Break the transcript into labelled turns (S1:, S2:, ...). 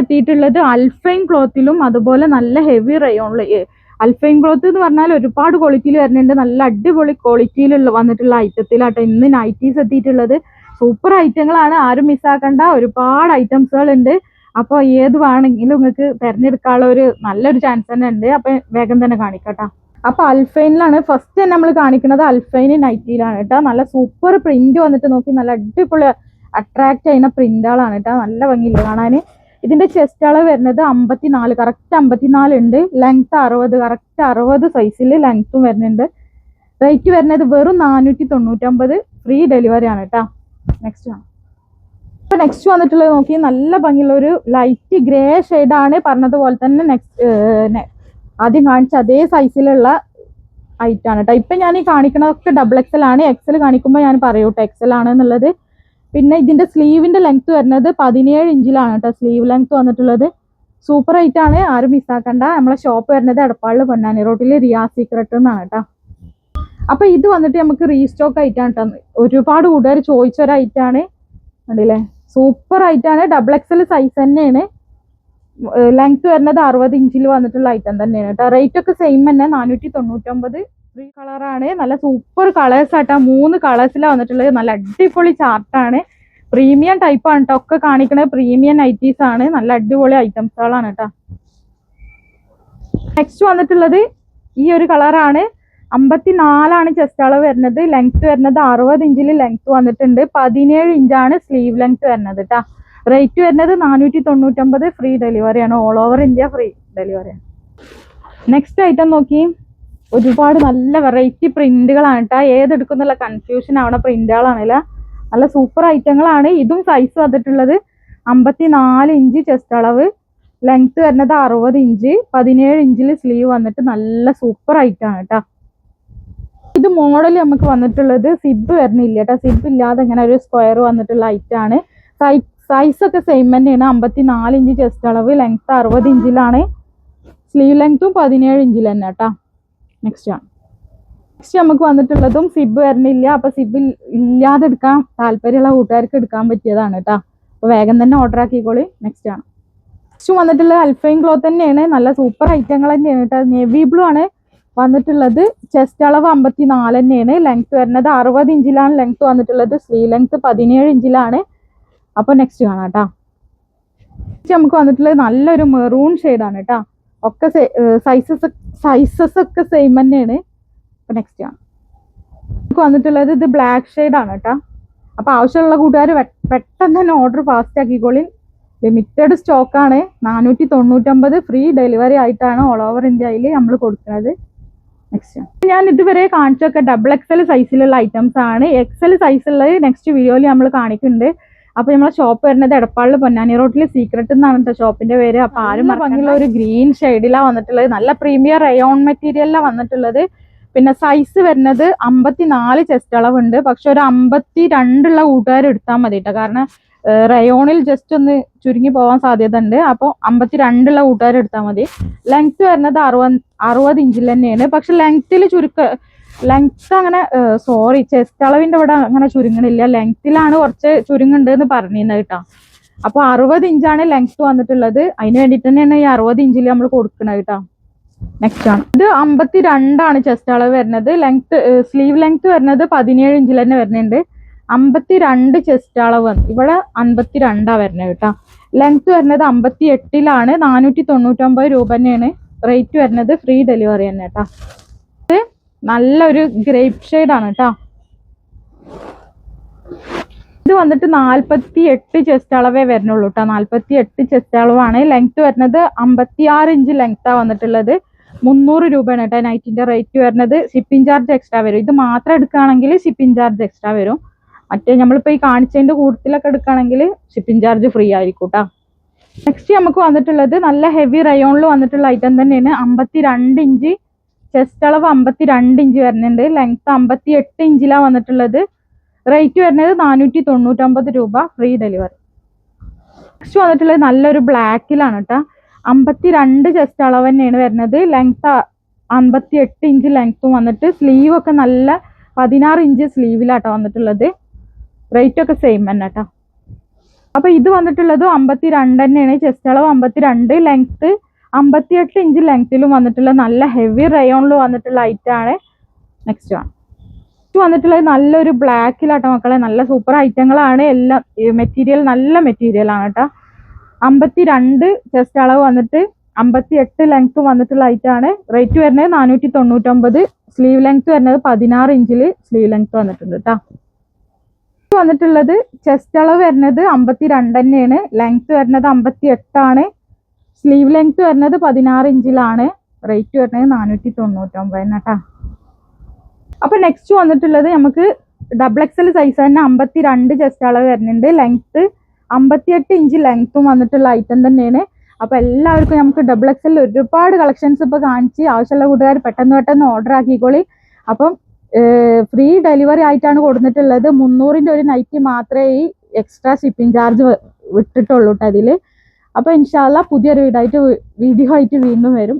S1: എത്തിയിട്ടുള്ളത് അൽഫൈൻ ക്ലോത്തിലും അതുപോലെ നല്ല ഹെവി റയോണിൽ അൽഫൈൻ ക്ലോത്ത് എന്ന് പറഞ്ഞാൽ ഒരുപാട് ക്വാളിറ്റിയിൽ വരുന്നുണ്ട്. നല്ല അടിപൊളി ക്വാളിറ്റിയിലുള്ള വന്നിട്ടുള്ള ഐറ്റത്തിലാട്ടോ ഇന്ന് നൈറ്റീസ് എത്തിയിട്ടുള്ളത്. സൂപ്പർ ഐറ്റങ്ങളാണ്. ആരും മിസ്സാക്കണ്ട. ഒരുപാട് ഐറ്റംസുകൾ ഉണ്ട് അപ്പോൾ ഏത് വേണമെങ്കിലും നിങ്ങൾക്ക് തിരഞ്ഞെടുക്കാനുള്ള ഒരു നല്ലൊരു ചാൻസ് തന്നെ ഉണ്ട്. അപ്പൊ വേഗം തന്നെ കാണിക്കട്ടോ. അപ്പോൾ അൽഫൈനിലാണ് ഫസ്റ്റ് നമ്മൾ കാണിക്കുന്നത് അൽഫൈന് നൈറ്റിയിലാണ് കേട്ടോ. നല്ല സൂപ്പർ പ്രിന്റ് വന്നിട്ട് നോക്കി നല്ല അടിപൊളി അട്രാക്ട് ചെയ്യുന്ന പ്രിന്റുകളാണ് കേട്ടോ. നല്ല ഭംഗിയില്ല കാണാൻ. ഇതിന്റെ ചെസ്റ്റ് അളവ് വരുന്നത് അമ്പത്തിനാല് കറക്റ്റ് അമ്പത്തിനാല് ഉണ്ട്. ലെങ്ത് അറുപത് കറക്റ്റ് അറുപത് സൈസിൽ ലെങ്ത്തും വരുന്നുണ്ട്. റേറ്റ് വരുന്നത് വെറും നാനൂറ്റി തൊണ്ണൂറ്റമ്പത് ഫ്രീ ഡെലിവറി ആണ് കേട്ടോ നെക്സ്റ്റ് ആണ്. ഇപ്പൊ നെക്സ്റ്റ് വന്നിട്ടുള്ളത് നോക്കി നല്ല ഭംഗിയുള്ള ഒരു ലൈറ്റ് ഗ്രേ ആണ് പറഞ്ഞതുപോലെ തന്നെ നെക്സ്റ്റ് ആദ്യം കാണിച്ച അതേ സൈസിലുള്ള ഐറ്റാണ് കേട്ടോ ഇപ്പൊ ഞാൻ ഈ കാണിക്കണതൊക്കെ ഡബിൾ എക്സൽ ആണ്. എക്സൽ കാണിക്കുമ്പോൾ ഞാൻ പറയൂട്ടോ എക്സൽ ആണ് എന്നുള്ളത് പിന്നെ ഇതിന്റെ സ്ലീവിന്റെ ലെങ്ത് വരുന്നത് പതിനേഴ് ഇഞ്ചിലാണ് കേട്ടോ സ്ലീവ് ലെങ്ത് വന്നിട്ടുള്ളത്. സൂപ്പർ ആണ്. ആരും മിസ്സാക്കണ്ട നമ്മളെ ഷോപ്പ് വരുന്നത് എടപ്പാളിൽ പൊന്നാനി റോട്ടിൽ റിയാ സീക്രട്ട് എന്നാണ് കേട്ടോ അപ്പൊ ഇത് വന്നിട്ട് നമുക്ക് റീസ്റ്റോക്ക് ആയിട്ടാണ് കേട്ടോ ഒരുപാട് കൂട്ടുകാർ ചോദിച്ച ഒരു ഐറ്റം ആണ്. കണ്ടില്ലേ? സൂപ്പർ ആയിട്ടാണ് ഡബിൾ എക്സൽ സൈസ് തന്നെയാണ്. ലെങ്ത് വരുന്നത് അറുപത് ഇഞ്ചിൽ വന്നിട്ടുള്ള ഐറ്റം തന്നെയാണ് കേട്ടോ റേറ്റ് ഒക്കെ സെയിം തന്നെ. നാനൂറ്റി തൊണ്ണൂറ്റൊമ്പത് ത്രീ കളറാണ് നല്ല സൂപ്പർ കളേഴ്സ് ആട്ടാ. മൂന്ന് കളേഴ്സിലാണ് വന്നിട്ടുള്ളത്. നല്ല അടിപൊളി ചാർട്ടാണ് പ്രീമിയം ടൈപ്പ് ആണ് കേട്ടോ ഒക്കെ കാണിക്കണത് പ്രീമിയം നൈറ്റീസ് ആണ്. നല്ല അടിപൊളി ഐറ്റംസുകളാണ് കേട്ടോ നെക്സ്റ്റ് വന്നിട്ടുള്ളത് ഈ ഒരു കളറാണ് അമ്പത്തി നാലാണ് ചെസ്റ്റ് അളവ് വരുന്നത്. ലെങ്ത് വരുന്നത് അറുപത് ഇഞ്ചിൽ ലെങ്ത് വന്നിട്ടുണ്ട്. പതിനേഴ് ഇഞ്ചാണ് സ്ലീവ് ലെങ്ത് വരുന്നത് കേട്ടോ റേറ്റ് വരുന്നത് നാനൂറ്റി തൊണ്ണൂറ്റമ്പത് ഫ്രീ ഡെലിവറി ആണ്. All over India free delivery ആണ്. നെക്സ്റ്റ് ഐറ്റം നോക്കി. ഒരുപാട് നല്ല വെറൈറ്റി പ്രിന്റുകളാണ് കേട്ടോ ഏതെടുക്കുന്നുള്ള കൺഫ്യൂഷൻ ആവണ പ്രിന്റുകളാണല്ല നല്ല സൂപ്പർ ഐറ്റങ്ങളാണ് ഇതും സൈസ് വന്നിട്ടുള്ളത് അമ്പത്തി നാല് ഇഞ്ച് ചെസ്റ്റ് അളവ്. ലെങ്ത് വരുന്നത് അറുപത് ഇഞ്ച്. പതിനേഴ് ഇഞ്ചിൽ സ്ലീവ് വന്നിട്ട് നല്ല സൂപ്പർ ഐറ്റാണ് കേട്ടോ ഇത് മോഡൽ നമുക്ക് വന്നിട്ടുള്ളത് സിബ് വരുന്നില്ല കേട്ടോ സിബ് ഇല്ലാതെ ഇങ്ങനെ ഒരു സ്ക്വയർ വന്നിട്ടുള്ള ഐറ്റാണ് സൈസ് ഒക്കെ സെയിം തന്നെയാണ്. അമ്പത്തി നാല് ഇഞ്ച് ചെസ്റ്റ് അളവ്. ലെങ്ത് അറുപത് ഇഞ്ചിലാണ്. സ്ലീവ് ലെങ്ത്തും പതിനേഴ് ഇഞ്ചിൽ തന്നെ കേട്ടോ നെക്സ്റ്റ് ആണ് നെക്സ്റ്റ് നമുക്ക് വന്നിട്ടുള്ളതും സിബ് വരണില്ല. അപ്പൊ സിബ് ഇല്ലാതെ എടുക്കാൻ താല്പര്യമുള്ള കൂട്ടുകാർക്ക് എടുക്കാൻ പറ്റിയതാണ് കേട്ടോ. അപ്പൊ വേഗം തന്നെ ഓർഡർ ആക്കിക്കോളി. നെക്സ്റ്റ് ആണ്. നെക്സ്റ്റ് വന്നിട്ടുള്ളത് അൽഫൈൻ ക്ലോത്ത് തന്നെയാണ്. നല്ല സൂപ്പർ ഐറ്റങ്ങൾ തന്നെയാണ് കേട്ടോ. നേവി ബ്ലൂ ആണ് വന്നിട്ടുള്ളത്. ചെസ്റ്റ് അളവ് അമ്പത്തി നാല് തന്നെയാണ്. ലെങ്ത് വരുന്നത് അറുപത് ഇഞ്ചിലാണ്. ലെങ്ത് വന്നിട്ടുള്ളത് സ്ലീവ് ലെങ്ത് പതിനേഴ് ഇഞ്ചിലാണ്. അപ്പൊ നെക്സ്റ്റ് കാണാം കേട്ടോ. നെക്സ്റ്റ് നമുക്ക് വന്നിട്ടുള്ളത് നല്ലൊരു മെറൂൺ ഷെയ്ഡാണ് കേട്ടോ. ഒക്കെ സൈസസ് സൈസസ് ഒക്കെ സെയിം തന്നെയാണ്. അപ്പോൾ നെക്സ്റ്റ് ആണ്. നമുക്ക് വന്നിട്ടുള്ളത് ഇത് ബ്ലാക്ക് ആണ് കേട്ടോ അപ്പൊ ആവശ്യമുള്ള കൂട്ടുകാർ പെട്ടെന്ന് തന്നെ ഓർഡർ ഫാസ്റ്റ് ആക്കിക്കോളി. ലിമിറ്റഡ് സ്റ്റോക്കാണ് നാനൂറ്റി തൊണ്ണൂറ്റമ്പത് ഫ്രീ ഡെലിവറി ആയിട്ടാണ് ഓൾ ഓവർ ഇന്ത്യയിൽ നമ്മൾ കൊടുക്കുന്നത്. നെക്സ്റ്റ് ഞാൻ ഇതുവരെ കാണിച്ചൊക്കെ ഡബിൾ എക്സൽ സൈസിലുള്ള ഐറ്റംസ് ആണ്. എക്സൽ സൈസുള്ളത് നെക്സ്റ്റ് വീഡിയോയിൽ നമ്മൾ കാണിക്കുന്നുണ്ട്. അപ്പൊ നമ്മളെ ഷോപ്പ് വരുന്നത് എടപ്പാളിൽ പൊന്നാനി റോഡിലെ സീക്രട്ട് എന്നാണ് കേട്ടോ ഷോപ്പിന്റെ പേര്. അപ്പൊ ആരും ഭംഗിയുള്ള ഒരു ഗ്രീൻ ഷെയ്ഡിലാണ് വന്നിട്ടുള്ളത്. നല്ല പ്രീമിയർ റയോൺ മെറ്റീരിയലിലാണ് വന്നിട്ടുള്ളത്. പിന്നെ സൈസ് വരുന്നത് അമ്പത്തിനാല് ചെസ്റ്റ് അളവുണ്ട്. പക്ഷെ ഒരു അമ്പത്തി രണ്ടുള്ള കൂട്ടുകാർ എടുത്താൽ മതി കേട്ടോ കാരണം റയോണിൽ ജസ്റ്റ് ഒന്ന് ചുരുങ്ങി പോകാൻ സാധ്യത ഉണ്ട് അപ്പോൾ അമ്പത്തി രണ്ടുള്ള കൂട്ടുകാർ എടുത്താൽ മതി. ലെങ്ത് വരുന്നത് അറുപത് അറുപത് ഇഞ്ചിൽ തന്നെയാണ്. പക്ഷെ ലെങ്ത്തിൽ ചുരുക്ക ലെങ്ത് അങ്ങനെ സോറി ചെസ്റ്റ് അളവിന്റെ ഇവിടെ അങ്ങനെ ചുരുങ്ങണില്ല. ലെങ്ത്തിലാണ് കുറച്ച് ചുരുങ്ങുണ്ട് എന്ന് പറഞ്ഞിരുന്നത് കേട്ടോ. അപ്പൊ അറുപത് ഇഞ്ചാണ് ലെങ്ത് വന്നിട്ടുള്ളത്. അതിന് വേണ്ടിട്ട് തന്നെയാണ് ഈ അറുപത് ഇഞ്ചിൽ നമ്മൾ കൊടുക്കുന്നത് കേട്ടോ. നെക്സ്റ്റ് ആണ്. ഇത് അമ്പത്തി രണ്ടാണ് ചെസ്റ്റ് അളവ് വരുന്നത്. ലെങ്ത് സ്ലീവ് ലെങ്ത് വരുന്നത് പതിനേഴ് ഇഞ്ചിൽ തന്നെ വരുന്നുണ്ട്. അമ്പത്തി രണ്ട് ചെസ്റ്റ് അളവ് ഇവിടെ അമ്പത്തി രണ്ടാ വരുന്നത് കേട്ടോ. ലെങ്ത് വരുന്നത് അമ്പത്തി എട്ടിലാണ് നാനൂറ്റി തൊണ്ണൂറ്റൊമ്പത് രൂപ തന്നെയാണ്. റേറ്റ് വരുന്നത് ഫ്രീ ഡെലിവറി തന്നെ കേട്ടോ. നല്ലൊരു ഗ്രേപ്പ് ആണ് കേട്ടോ ഇത് വന്നിട്ട് നാൽപ്പത്തി എട്ട് ചെസ്റ്റ് അളവേ വരുന്നുള്ളൂ കേട്ടോ നാൽപ്പത്തി എട്ട് ചെസ്റ്റ് അളവാണ്. ലെങ്ത് വരുന്നത് അമ്പത്തി ആറ് ഇഞ്ച് ലെങ്ത്താ വന്നിട്ടുള്ളത്. മുന്നൂറ് രൂപയാണ് കേട്ടോ നൈറ്റിന്റെ റേറ്റ് വരുന്നത്. ഷിപ്പിംഗ് ചാർജ് എക്സ്ട്രാ വരും. ഇത് മാത്രം എടുക്കുകയാണെങ്കിൽ ഷിപ്പിംഗ് ചാർജ് എക്സ്ട്രാ വരും. മറ്റേ നമ്മളിപ്പോൾ ഈ കാണിച്ചതിന്റെ കൂട്ടത്തിലൊക്കെ എടുക്കുകയാണെങ്കിൽ ഷിപ്പിംഗ് ചാർജ് ഫ്രീ ആയിരിക്കും കേട്ടോ നെക്സ്റ്റ് നമുക്ക് വന്നിട്ടുള്ളത് നല്ല ഹെവി റയോണിൽ വന്നിട്ടുള്ള ഐറ്റം തന്നെയാണ് അമ്പത്തി രണ്ട് ഇഞ്ച് ചെസ്റ്റ് അളവ് അമ്പത്തി രണ്ട് ഇഞ്ച് വരുന്നുണ്ട്. ലെങ്ത് അമ്പത്തി എട്ട് ഇഞ്ചിലാണ് വന്നിട്ടുള്ളത്. റേറ്റ് വരുന്നത് നാനൂറ്റി തൊണ്ണൂറ്റൊമ്പത് രൂപ ഫ്രീ ഡെലിവറി നെക്സ്റ്റ് വന്നിട്ടുള്ളത് നല്ലൊരു ബ്ലാക്കിലാണ് കേട്ടോ അമ്പത്തി രണ്ട് ചെസ്റ്റ് അളവ് തന്നെയാണ് വരുന്നത്. ലെങ്ത് അമ്പത്തി എട്ട് ഇഞ്ച് ലെങ്ത്തും വന്നിട്ട് സ്ലീവ് ഒക്കെ നല്ല പതിനാറ് ഇഞ്ച് സ്ലീവിലാട്ടോ വന്നിട്ടുള്ളത്. റേറ്റ് ഒക്കെ സെയിം തന്നെ കേട്ടോ അപ്പൊ ഇത് വന്നിട്ടുള്ളത് അമ്പത്തി രണ്ട് തന്നെയാണ്. ചെസ്റ്റ് അളവ് അമ്പത്തി രണ്ട് ലെങ്ത് അമ്പത്തിയെട്ട് ഇഞ്ച് ലെങ്ത്തിലും വന്നിട്ടുള്ള നല്ല ഹെവി റയോണിൽ വന്നിട്ടുള്ള ഐറ്റം ആണ്. നെക്സ്റ്റ് ആണ് നെക്സ്റ്റ് വന്നിട്ടുള്ളത് നല്ലൊരു ബ്ലാക്കിലാട്ടോ മക്കളെ. നല്ല സൂപ്പർ ഐറ്റങ്ങളാണ് എല്ലാം മെറ്റീരിയൽ നല്ല മെറ്റീരിയൽ ആണ് കേട്ടോ അമ്പത്തി രണ്ട് ചെസ്റ്റ് അളവ് വന്നിട്ട് അമ്പത്തി എട്ട് ലെങ്ത് വന്നിട്ടുള്ള ഐറ്റം ആണ്. റേറ്റ് വരുന്നത് നാനൂറ്റി തൊണ്ണൂറ്റൊമ്പത് സ്ലീവ് ലെങ്ത് വരുന്നത് പതിനാറ് ഇഞ്ചിൽ സ്ലീവ് ലെങ്ത് വന്നിട്ടുണ്ട് കേട്ടോ വന്നിട്ടുള്ളത് ചെസ്റ്റ് അളവ് വരുന്നത് അമ്പത്തി രണ്ട് തന്നെയാണ്. ലെങ്ത് വരുന്നത് അമ്പത്തി എട്ടാണ് സ്ലീവ് ലെങ്ത് വരുന്നത് പതിനാറ് ഇഞ്ചിലാണ്. റേറ്റ് വരുന്നത് നാനൂറ്റി തൊണ്ണൂറ്റൊമ്പതിന് കേട്ടോ അപ്പൊ നെക്സ്റ്റ് വന്നിട്ടുള്ളത് നമുക്ക് ഡബിൾ എക്സൽ സൈസ് തന്നെ അമ്പത്തി രണ്ട് ചെസ്റ്റ് അളവ് വരുന്നുണ്ട്. ലെങ്ത് അമ്പത്തിയെട്ട് ഇഞ്ച് ലെങ്ത്തും വന്നിട്ടുള്ള ഐറ്റം തന്നെയാണ്. അപ്പൊ എല്ലാവർക്കും നമുക്ക് ഡബിൾ എക്സൽ ഒരുപാട് കളക്ഷൻസ് ഇപ്പൊ കാണിച്ച് ആവശ്യമുള്ള കൂട്ടുകാർ പെട്ടെന്ന് പെട്ടെന്ന് ഓർഡർ ആക്കിക്കോളി. അപ്പം ഫ്രീ ഡെലിവറി ആയിട്ടാണ് കൊടുത്തിട്ടുള്ളത്. മുന്നൂറിന്റെ ഒരു നൈറ്റ് മാത്രമേ ഈ എക്സ്ട്രാ ഷിപ്പിംഗ് ചാർജ് വിട്ടിട്ടുള്ളൂ കേട്ടോ അതിൽ അപ്പൊ ഇൻഷാല്ല പുതിയൊരു വീടായിട്ട് വീഡിയോ ആയിട്ട് വീണ്ടും വരും.